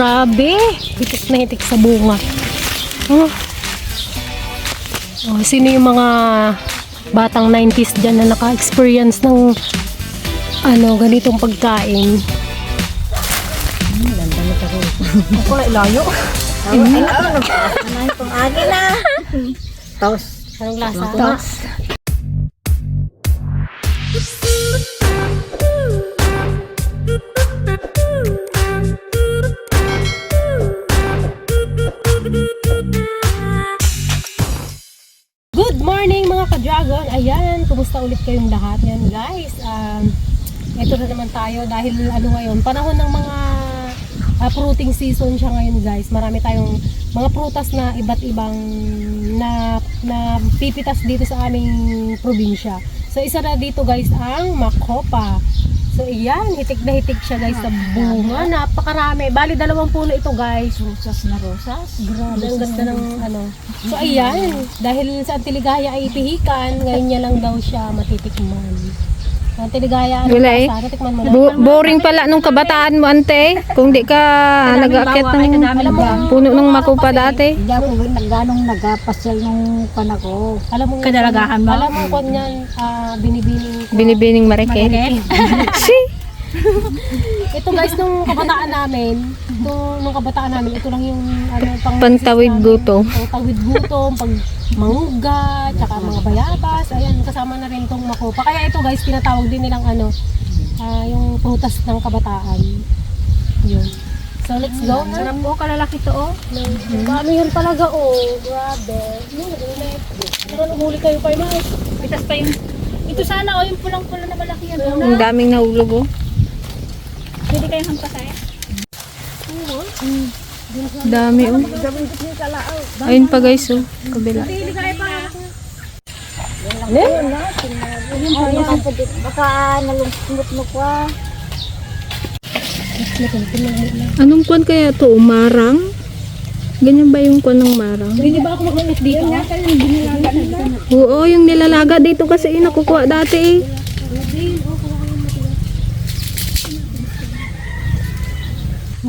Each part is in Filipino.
Grabe. Hitik na hitik sa bunga. Oh. Oh, sino yung mga batang 90s dyan na naka-experience ng ano, ganitong pagkain? Ako ay layo. Ay, ay, ano itong agi na. Tapos, Anong lasa? Tos. Good ka-dragon! Ayan, kumusta ulit kayong lahat? Yan guys, um, ito na naman tayo dahil ano ngayon, panahon ng mga uh, fruiting season siya ngayon guys. Marami tayong mga prutas na iba't ibang na, na pipitas dito sa aming probinsya. So isa na dito guys ang makopa. So iyan, hitik na hitik siya guys sa bunga. Napakarami. Bali dalawang puno ito guys. Rosas na rosas. Grabe, ang ganda ng ano. So, ayan. Dahil sa Antiligaya ay pihikan, ngayon niya lang daw siya matitikman. Ang Antiligaya, ano Wala eh. Bo- boring pala nung kabataan mo, ante. Kung di ka nag-aakyat ng puno ng makupa dati. Hindi ako ganong nagpasyal nung panako. Alam mo, Kadalagahan mo? Alam mo kung yan, ah, binibining. Binibining marike. Si. ito guys, nung kabataan namin, nung, nung kabataan namin, ito lang yung ano, pang Pantawid gutom. Pantawid gutom, pag mangga, tsaka mga bayabas, ayan, kasama na rin tong makopa. Kaya ito guys, tinatawag din nilang ano, ah, yung prutas ng kabataan. Yun. So let's go na. Sarap ko, kalalaki to oh. Ang dami yun talaga, oh. Grabe. Yun, ulit. Pero nahuli kayo kayo na. Pitas pa yung... Ito sana oh, yung pulang-pula na malaki yan. Oh, Ang daming nahulog oh. Pwede kayong hampasayan. Dami oh. Ayun pa guys oh. Kabila. Pa. Baka nalungkot mo pa. Anong kwan kaya to? Umarang? Ganyan ba yung kwan ng marang? Hindi ba ako mag-ulit dito? Oo, yung nilalaga dito kasi eh, nakukuha dati eh.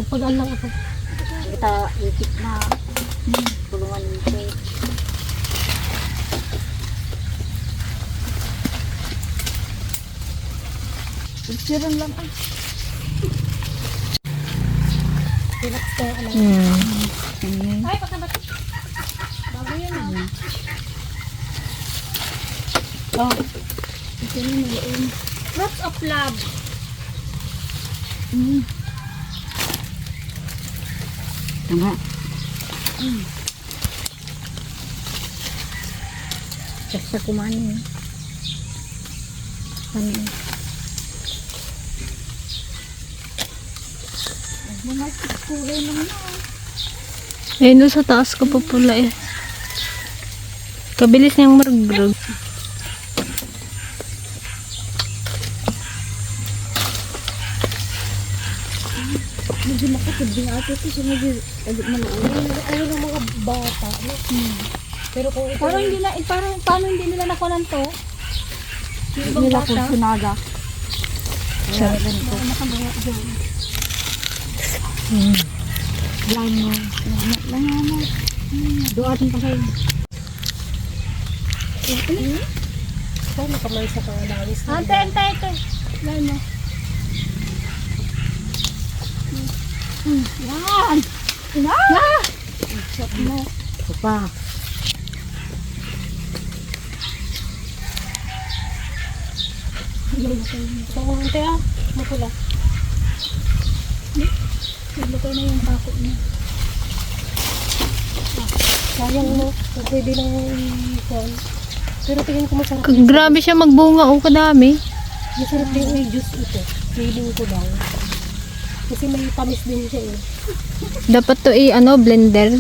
Magpagaan lang ako. Kita itik na. Tulungan nito. Picturean lang ah. Relax ka lang. Hmm. Ay, pagkabat. Bago yan ah. Oh. Fruits of love. Tama. Basta kumain. Ano? Mga kulay naman doon sa taas ko pa pula eh. Kabilis niyang margrog. Medyo makatid din ate ito. So medyo agad na Ayun ang mga bata. No? Pero kung ito, Parang hindi na, eh, parang paano hindi nila nakunan to? Yung ibang nila bata. Nila Kaya ganito. Nakagawa dyan. Lang mo. Lang mo. Doon pa kayo. ito, nakamay sa pangalawis. Ante, ante, ante. Lang mo. Yan! Yan! Shot mo. Ito pa. Ante ah, mapula. Naglagay na yung bako niya. Sayang kung pwede lang yung Pero tingin ko masarap. Grabe siya magbunga oh, kadami. Masarap din yung juice ito. Feeling ko lang. Kasi may tamis din siya eh. Dapat to i ano, blender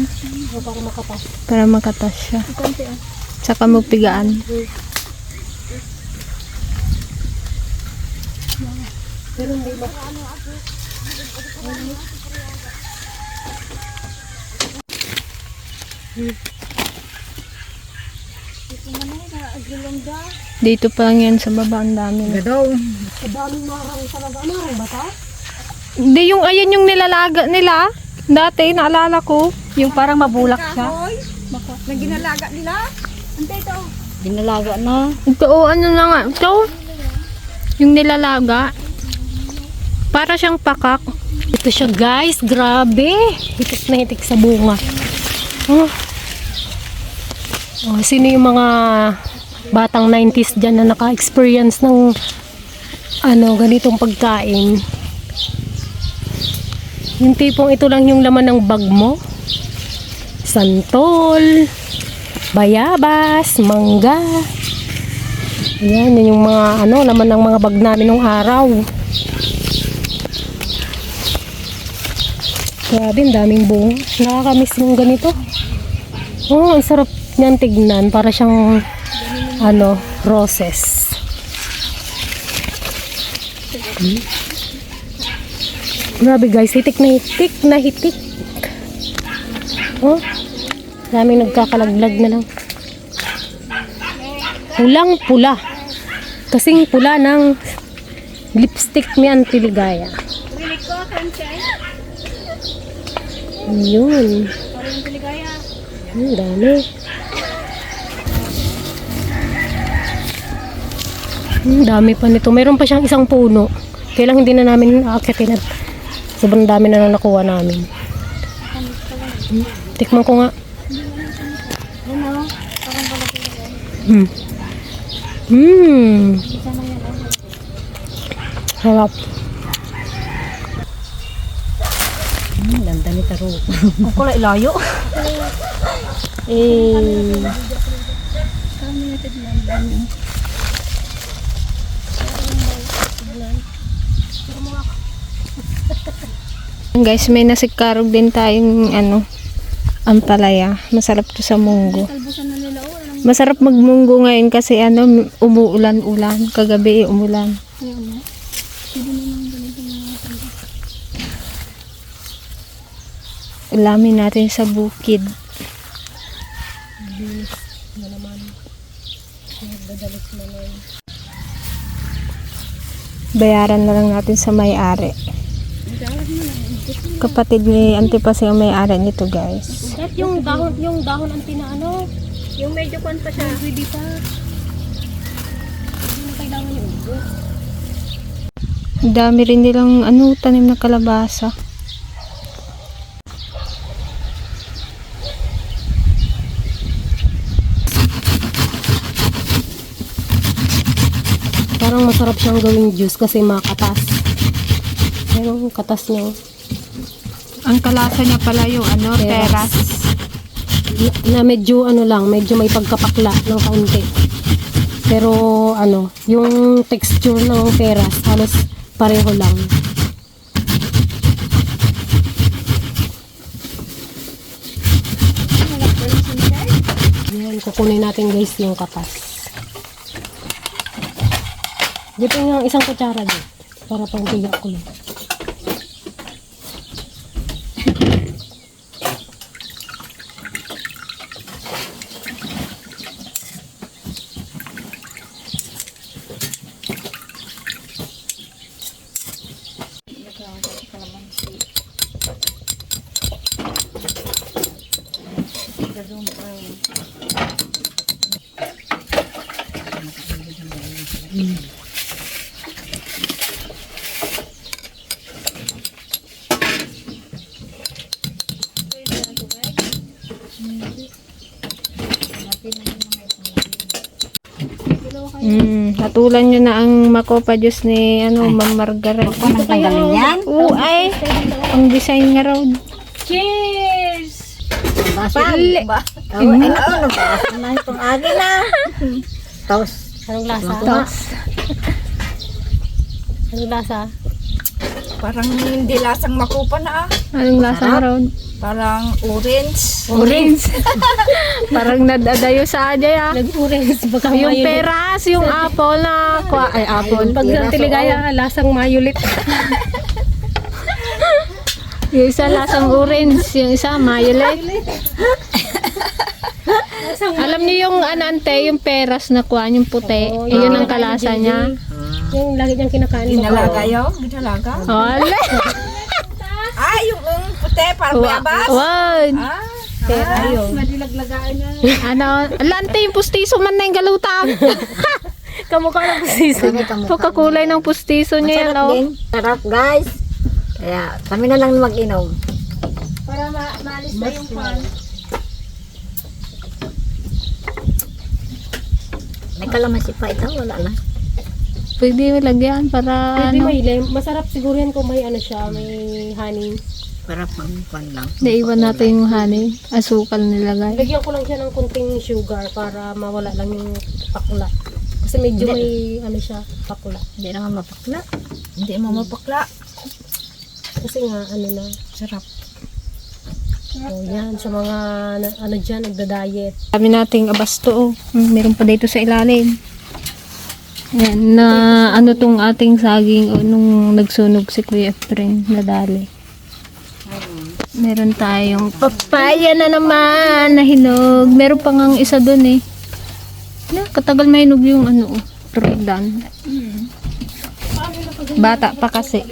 O para makapas. para makatas siya. Ante, ah. Saka mo pigaan. Pero hindi ba? Dito pa lang yan sa baba, ang dami. Gadaw. Ang daming marang talaga. Marang ba ta? Hindi yung ayan yung nilalaga nila. Dati, naalala ko. Yung parang mabulak siya. Na ginalaga nila. Dinalaga na. Ito, oh, ano na nga. Ito, yung nilalaga. Para siyang pakak. Ito siya guys, grabe. Hitik na hitik sa bunga. Oh. Oh, sino yung mga batang 90s dyan na naka-experience ng ano, ganitong pagkain? Yung tipong ito lang yung laman ng bag mo. Santol, bayabas, mangga. Ayan, yun yung mga ano, laman ng mga bag namin nung araw. Grabe, daming bunga. Nakakamiss yung ganito. Oh, ang sarap niyan tignan. Para siyang, ano, roses. Hmm. Grabe guys, hitik na hitik na hitik. Oh, daming nagkakalaglag na lang. Pulang pula. Kasing pula ng lipstick ni Auntie Ligaya. Yun. Ang dami. Ang dami pa nito. Meron pa siyang isang puno. Kaya lang hindi na namin aakitin at sobrang dami na nang nakuha namin. Hmm. Tikman ko nga. Hmm. Hmm. Harap. Hmm, ganda ni Taro. Ang kulay layo. Eh, Guys, may nasikarog din tayong ano, ampalaya. Masarap to sa munggo. Masarap magmunggo ngayon kasi ano, umuulan-ulan. Kagabi umulan. Ulamin natin sa bukid. Bayaran na lang natin sa may-ari. Kapatid ni Antipas yung may-ari nito, guys. At yung dahon, yung dahon ang pinaano, Yung medyo kwanta siya. pwede pa. Hindi mo kailangan yung ubo. Ang dami rin nilang ano, tanim na kalabasa. Parang masarap siyang gawing juice kasi makatas. Pero yung katas niya, Ang kalasa niya pala yung ano, Teras. teras. na, na medyo ano lang, medyo may pagkapakla ng kaunti. Pero ano, yung texture ng peras halos pareho lang. Yan, kukunin natin guys yung katas. Dipin ng isang kutsara din. Para pang tiga ko lang. Mm, natulan nyo na ang makopa juice ni ano, Ma'am Margaret. Anong tanggalin yan? Oo, ay. Ang design nga raw. Cheers! Basa. Ba? Oh, ay naku, nabasa na itong akin na. Tapos, Anong lasa? Tapos, Anong lasa? Parang hindi lasang makupa na ah. anong lasa raw? Parang orange. Orange. Parang nadadayo sa adya ya. Nag-orange baka Yung mayulit. peras, yung apple na, kwa, ay apple. Pag ng tiligaya, lasang mayulit. Yung isa lasang orange, yung isa violet. Alam niyo yung anante, yung peras na kuha, yung puti. Yung ang kalasa niya. Yung lagi niyang kinakain. Ginalaga yun. Ginalaga. Ole! Ah, yung um, te, para bayabas. Wan. Ah, Ayo. Madilaglagaan na. Ano, lante yung pustiso man na yung galutang. Kamukha lang po season. Pagkakulay ng pustiso niya yan, Sarap oh. din. Sarap guys. Kaya kami na lang mag-inom. Para ma maalis na yung pan. May kalamansi pa ito, wala na. Pwede lagyan para Pwede ano. may lime. Masarap siguro yan kung may ano siya, may honey. Para pang kwan lang. Naiwan natin yung honey. Asukal nilagay. Lagyan ko lang siya ng konting sugar para mawala lang yung pakla. Kasi medyo may ano siya, pakla. Hindi naman mapakla. hindi mo mapakla. Kasi nga, ano na, Sarap. oh, yan, sa mga, na- ano dyan, nagda-diet. Sabi nating abasto, oh. Hmm, meron pa dito sa ilalim. Yan, na ano tong ating saging oh, nung nagsunog si Kuya Efren na dali. Meron tayong papaya na naman na hinog. Meron pa ngang isa doon eh. Na, katagal mahinog yung ano, oh, Rodan. Bata pa kasi.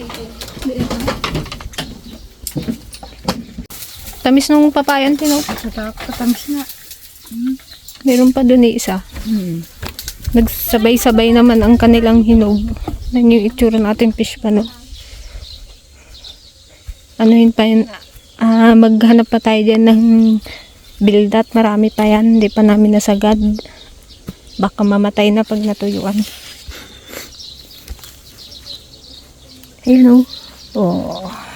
Tamis nung papaya, tino. Katamis na. Meron pa doon eh isa. Hmm. Nagsabay-sabay naman ang kanilang hinog. Yan yung itsura natin fish pa no. Ano yun pa yun? Ah, maghanap pa tayo dyan ng bildat. Marami pa yan. Hindi pa namin nasagad. Baka mamatay na pag natuyuan. Ayun. Oh.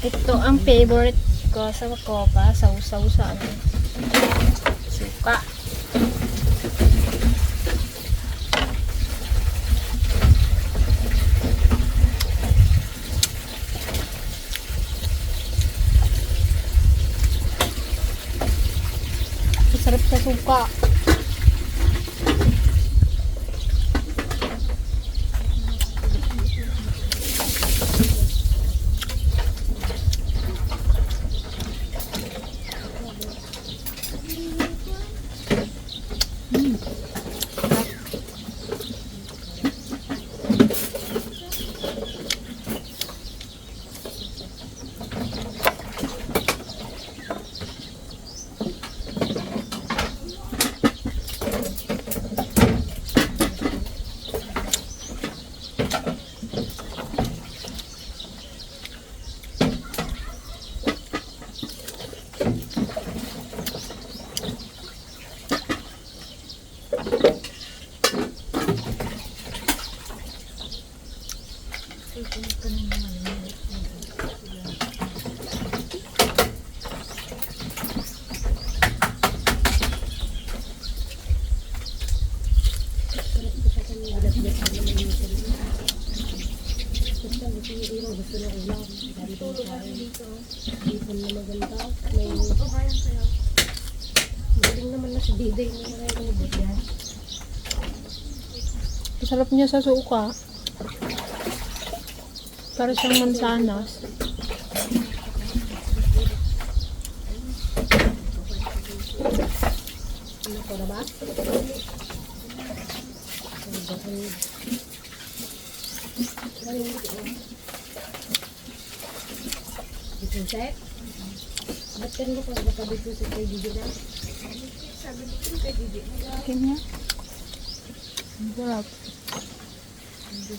Ito ang favorite ko sa kopa, sausaw sa ano. Suka. Masarap sa suka. Masarap niya sa suka. Para siyang mansanas. Dito siya. Ba't ka mo kung baka dito si kay Diday na? Kanya. Sarap. Sarap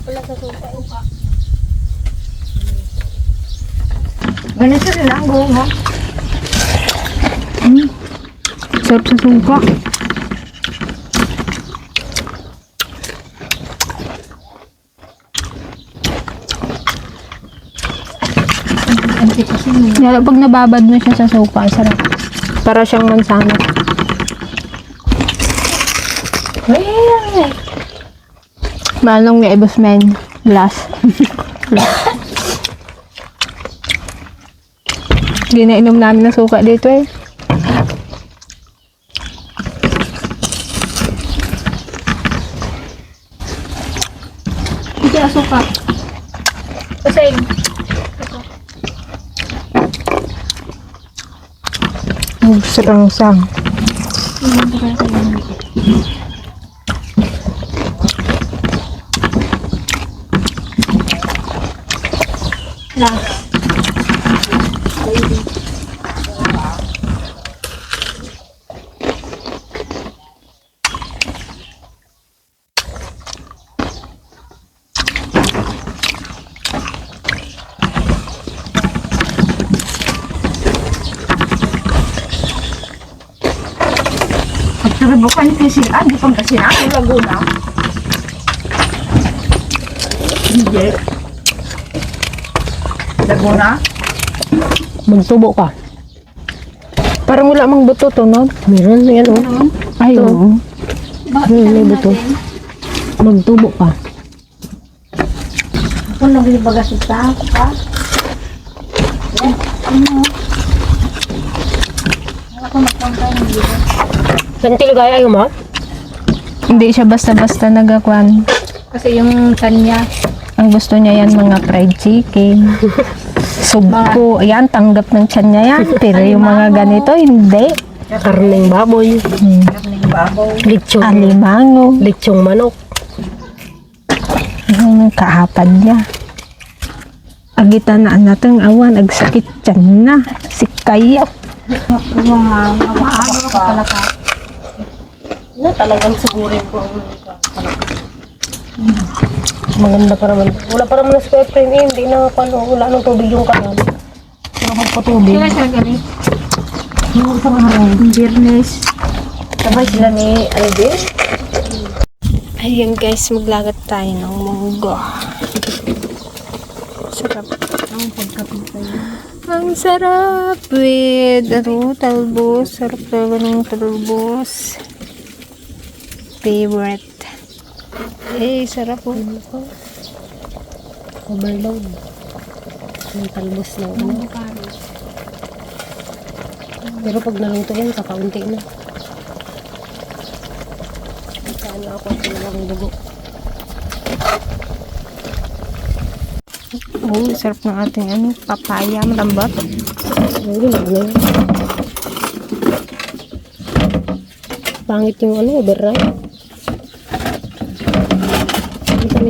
pala sa suka. Ang buhong mo. Sarap. Lalo pag nababad mo siya sa suka, sarap. Para siyang mansana. Manong ni Ebos Men. Last. Ginainom namin ng suka dito eh. Hindi asuka. Kasing. Ang sarangsang. Pagkaribukan kasi sila, di pang kasi na, ang Laguna. Hindi. Laguna? Magtubo ka. Parang wala mang buto to, no? Meron yan oh. Ay, oo. Hmm, may buto. Magtubo ka. Kung naglibagas sa ha? Santil gaya ayaw mo? Hindi siya basta-basta nagakwan. Kasi yung tanya. Ang gusto niya yan, mga fried chicken. Sugpo. Ayan, tanggap ng tiyan niya yan. Pero yung mga ganito, hindi. Karneng baboy. Lechong. Alimango. Lechong manok. Yung kaapad niya. Agitan na natin awan, agsakit tiyan na. Si kayo. Na talagang sigurin ko ang Maganda pa naman. Wala pa naman na square frame eh. Hindi na pano. Wala nang tubig yung kanan. Wala kang patubig. Sila siya gani. Yung isang araw. Biyernes. Sabay sila ni Alvin. Ayan guys, maglagat tayo ng munggo. Sarap. Ang sarap with ano, talbos. Sarap talaga ng talbos. Favorite. Eh, sarap po. Overload. Yung talbos na ano. Pero pag naluto yan, kakaunti na. Kaya ako talagang dugo. Oh, sarap ng ating ano, papaya, malambot. Ayun, ano yan. Pangit yung ano, overripe.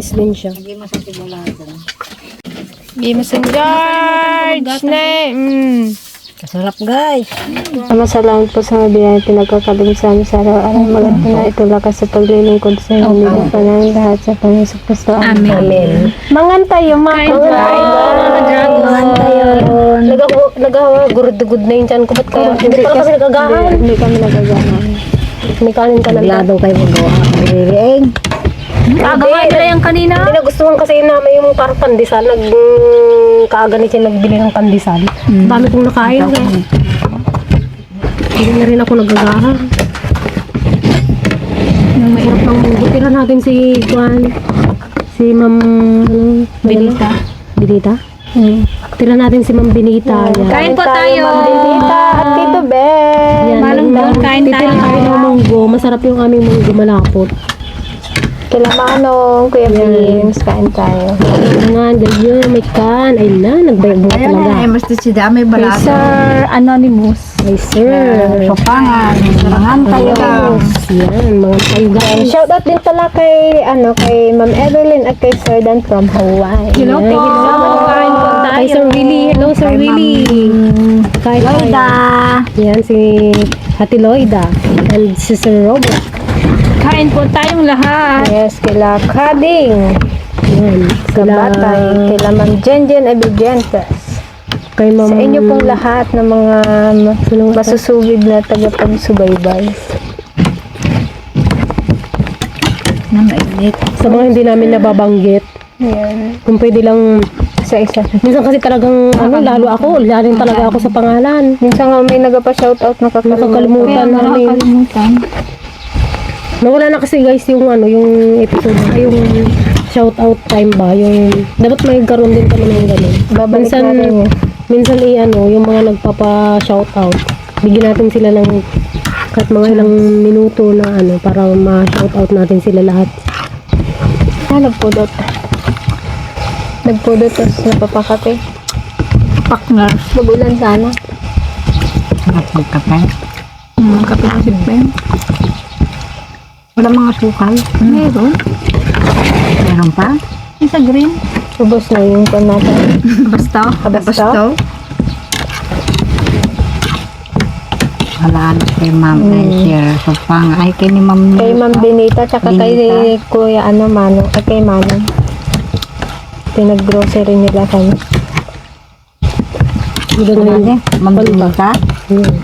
Matamis din siya. Game St. George! Na, mm. Kasarap guys. Ama salamat po sa mabiyay pinagkakalim sa amin sa araw-araw. Maganda na ito lakas sa paglilingkod sa inyo. Hindi na pa ng lahat sa Panginoon Kristo. Amen. Amen. Mangan tayo, mga Mangan tayo. Nagawa, nagawa, gurud-gud na yung tiyan ko. Ba't kaya? Hindi pala kasi nagagahan. Hindi kami nagagawa. May kanin ka lang. Ladong kayo magawa. Ririeng. Agawa nila yung kanina. Hindi nagustuhan kasi namin yung parang pandesal. Nag, kaaga siya nagbili ng pandesal. Dami kong nakain. Kaya. Hindi na rin ako nagagahan. Yung mahirap ng mundo. Tira natin si Juan. Si Ma'am... Ano? Benita. Benita? Hmm. Tira natin si Ma'am Benita. Yan. Kain po tayo. Tita at Tito Ben. Yan. Manong Yan. doon, kain Titira tayo. tayo ng munggo. Masarap yung aming munggo malapot. Kila Manong, Kuya James, kain tayo. Nga, ganyan. May kan. Ay na, nagbayag mo Ayun talaga. na, eh, mas si dami Kay balato. Sir Anonymous. Ay, sir. Sopangan, mangan tayo. Yan, mga tayo guys. Shout out din pala kay ano kay Ma'am Evelyn at kay Sir Dan from Hawaii. Hello po. Kain po tayo. Kay Sir Willie. Hello, Sir Willie. Kay Loida. Yan, si Ate Loida. And si Sir Robert. Kain po tayong lahat. Yes, kila Kading, Yan. Sila, Kabatay, kila Ma'am Jenjen Abigentes. kay Ma'am. Sa inyo pong lahat ng mga masusugid na tagapagsubaybay. Na mainit. Sa mga hindi namin nababanggit. Yan. Kung pwede lang, Sa isa. minsan kasi talagang, ano, lalo ako, lalo talaga ako sa pangalan. Minsan nga may nagpa-shoutout nakakalimutan. Nakakalimutan namin. Nakakalimutan. Nawala na kasi guys yung ano, yung episode, ay, yung shout out time ba yung dapat may karoon din kami ng ganun. Babalik minsan, natin minsan ano, yung mga nagpapa shout out, bigyan natin sila ng kahit mga ilang minuto na ano para ma-shout out natin sila lahat. Ah, nagpudot. Nagpudot tapos napapakape. Partner. Magulan sana. Sarap magkape. Hmm, kape na si Ben. Wala mga sukal. Meron. Meron pa? Isa green. Ubos na yung pan natin. Basta. Basta? Wala na kay Ma'am Sir Supang. Ay, kay ni Ma'am Kay Ma'am Benita, tsaka kay Benita. Kuya ano, Mano, at kay Mano. Pinag-grocery nila kami. Yun. niya. Ma'am Benita. Hmm.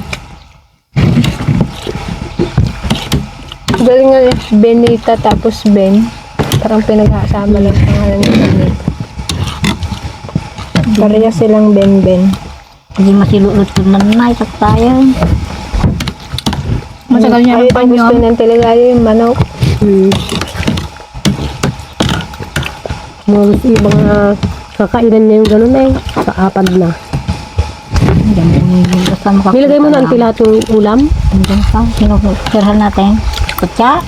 Galing nga eh, Benita tapos Ben. Parang pinaghasama lang pangalan ng Benita. Pareha silang Ben-Ben. Hindi masilulot ko na nanay sa tayo. Matagal niya ang panyo. gusto ng telegayo yung manok. Hmm. Mga gusto yung mga kakainan niya yung ganun eh. Sa apad na. Makakita Nilagay mo na ang yung ulam? Diyan pa. Sinusirhan natin. Kutsa.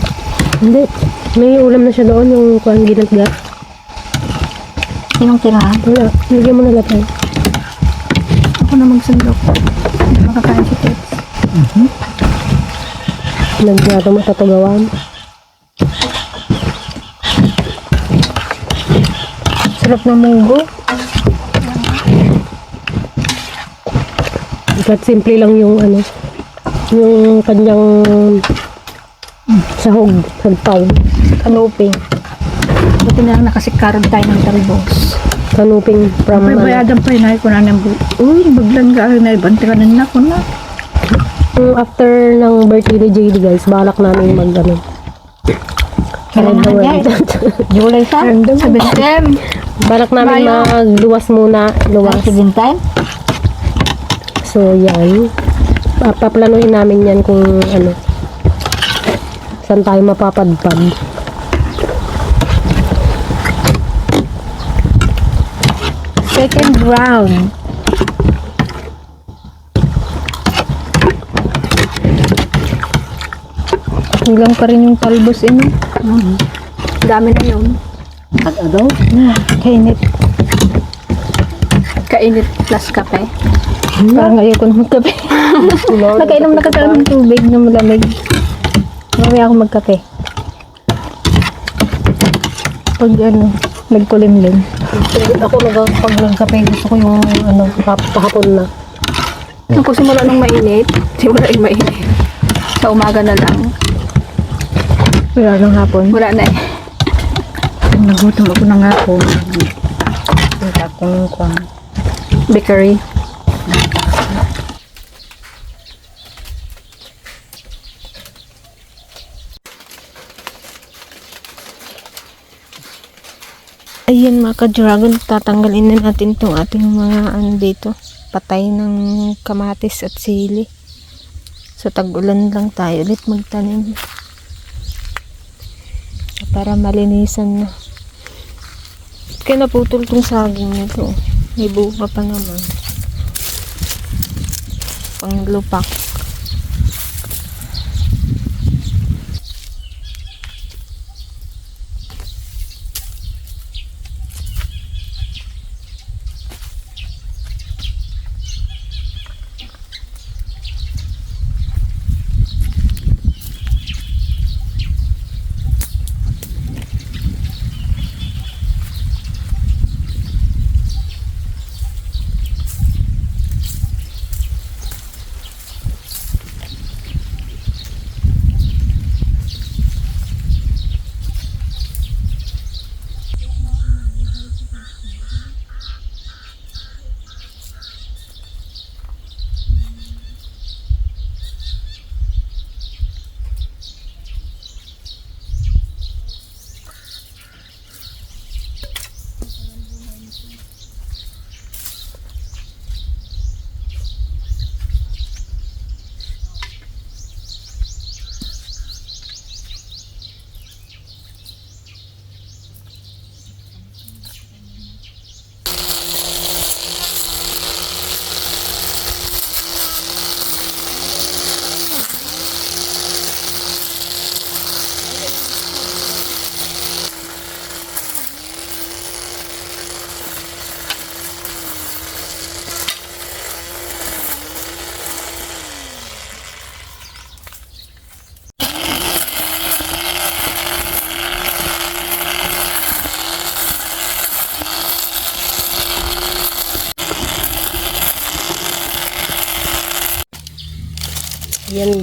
Hindi. May ulam na siya doon yung kuhan ginatgat. Sinong tirahan? Wala. Nilagay mo na eh. Ako na magsandok. Hindi makakain si Tets. Nagdato mo sa tugawan. Sarap ng munggo. Kahit simple lang yung ano, yung kanyang sahog, sagpaw, Kanuping. Buti na lang nakasikarog tayo ng talbos. kanuping from May ano. bayadan pa yun ay ko na ng bu- Uy, baglang ka na ibante ka na ko na. Yung after ng birthday ni JD guys, balak namin mag ano. Kailan na Mag- July sa? Bentem. balak namin Mayo. magluwas muna, luwas. Sa Bintay? So yan, Pa- paplanuhin namin yan kung ano, saan tayo mapapadpad. Second round. Kulang pa rin yung talbos ini. Dami na yun. Pag-ado? Kainit. Kainit plus kape. Parang ayaw ko na magkape. Nakainom na kasi ng tubig na malamig. Mamaya ako magkape. Pag ano, nagkulimlim. Ako pag nagkape, gusto ko yung ano, kahapon na. Nung simula nung mainit, simula yung mainit. Sa umaga na lang. Wala nang hapon. Wala na eh. Nagutom ako na nga po. Yung akong kwan. Bakery. Ayan mga ka-dragon, tatanggalin na natin itong ating mga ano dito, patay ng kamatis at sili. So tag-ulan lang tayo ulit magtanim. Para malinisan na. Kaya naputol tong saging nito. May buka pa naman. Pang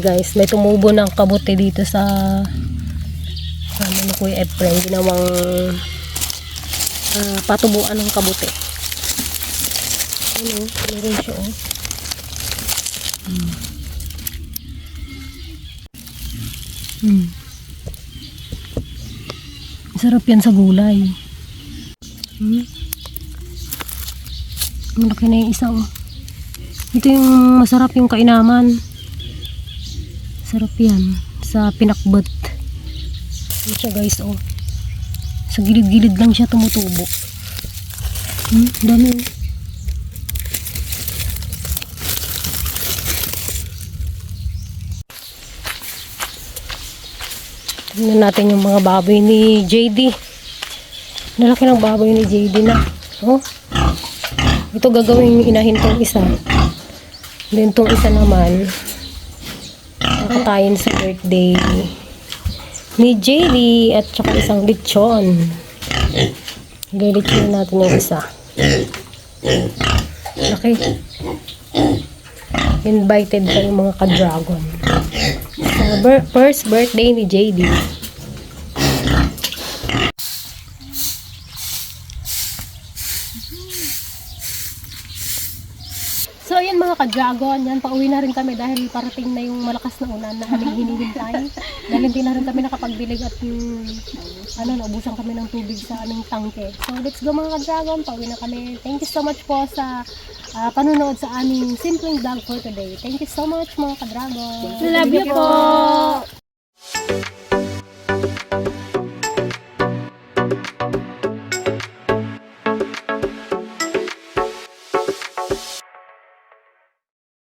guys, may tumubo ng kabuti dito sa ano ni Kuya Efren, ginawang ah, patubuan ng kabuti. Ano, meron siya oh. Hmm. Hmm. Sarap yan sa gulay. Hmm. Malaki na yung isa oh. Ito yung masarap yung kainaman. Sarap yan. Sa pinakbot. Ano siya guys oh. Sa gilid-gilid lang siya tumutubo. Hmm, dami oh. Tingnan natin yung mga baboy ni JD. Nalaki ng baboy ni JD na. Oh. Ito gagawin inahin tong isa. Then tong isa naman, nakatayin sa birthday ni JD at saka isang lechon. Lilechon natin yung isa. Laki. Invited pa yung mga ka-dragon. So, first birthday ni JD. So, ayan mga ka-dragon, yan, pauwi na rin kami dahil parating na yung malakas na ulan na aming hinihintay. dahil hindi na rin kami nakapagbilig at yung, ano, naubusan kami ng tubig sa aming tangke. So, let's go mga ka-dragon, pauwi na kami. Thank you so much po sa ah, panunood sa aming simpleng vlog for today. Thank you so much mga ka-dragon. Love you po.